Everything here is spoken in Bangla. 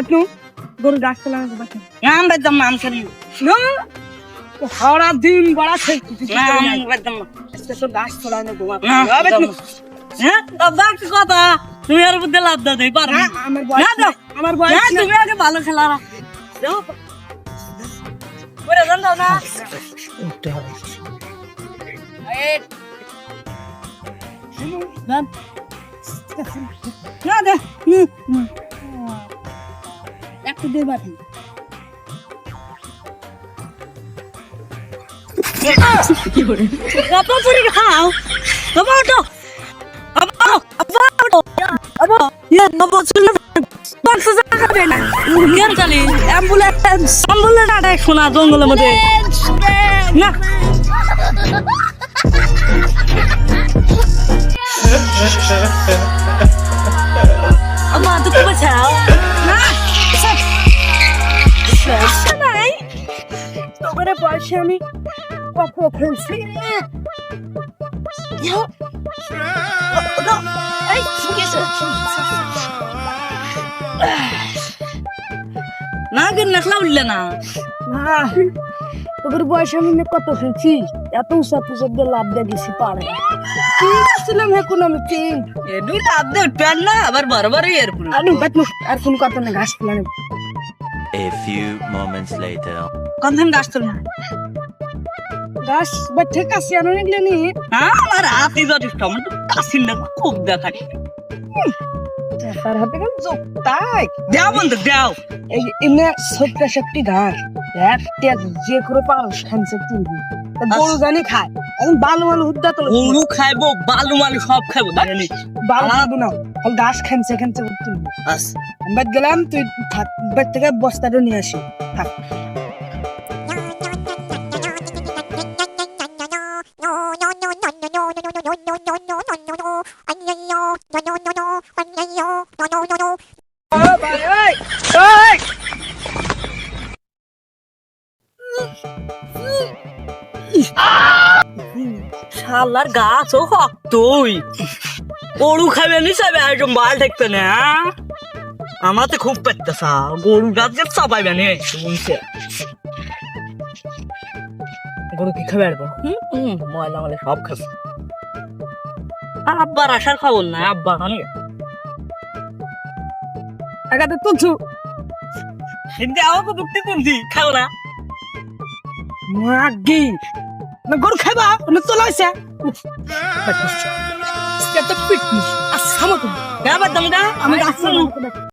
দাদা গরু গাছ তোলা বাটনু। নাম বেদম নাম সরি না? সারা দিন বড়া নাম বেদম তো গাছ ঘুমা হ্যাঁ? কথা? তুমি আর বুদ্ধি লাভ দাও দেই পারো। আমার বয়স আমার বয়স তুমি আগে ভালো খেলা করে দাও না না দে। একটু দে button Apa puri kau? Apa itu? Apa? Apa itu? Apa? Ya, apa sudah? Bangsa sana bela. Mungkin kali ambulans, ambulans ada শোনা জঙ্গলের মধ্যে সমস্যা নাই তোমার বয়সে আমি কত খেলছি না গেল না উঠলে না। না তোর বয়সে আমি কত খেলছি এত দিয়ে লাভ দিয়ে গেছি পারে কি ছিলাম এখন আমি তিন এ দুইটা আদে উঠবেন না আবার বরাবর এর পুরো আলু আর কোন কথা না ঘাস A few moments later. কন্ধন গাছ তোল গাছ বৈঠে বা আনো নিলে নি। আমার হাতে যথেষ্ট আমার তো কাশির না খুব দেখা তার হাতে কেন যোগ তাই? দেও বন্ধু দেও। এই এমনি সত্যি ঘাস একটা যে করে পারো খানছে তুলবি। গরু জানি খায়। এখন বালু মালু হুদ্দা তো গরু খাইবো বালু মালু সব খাইবো দেখেনি বালু খাব না খালি ঘাস খানছে খানছে তুলবি আস। আমি বাদ গেলাম তুই থাক বাদ থেকে বস্তাটা নিয়ে আসি। থাক। শালার গাছ তুই। গরু খাবে নি সব, একদম বাল দেখতে না খুব পেটতেছা গরু গাছ যে চাপাইবে নে শুনছে গরু কি খাবে ময়লা সব আর আব্বার আসার খবর নাই, আব্বা খানি একাতে তুলছু। হিন্দি আওয়াজ তো ঢুকতে কোনছি খাও না। মাগি না গরু খাইবা না তোলাইছে এত পিটনি আসামা তুমি গাবার দাম দা আমি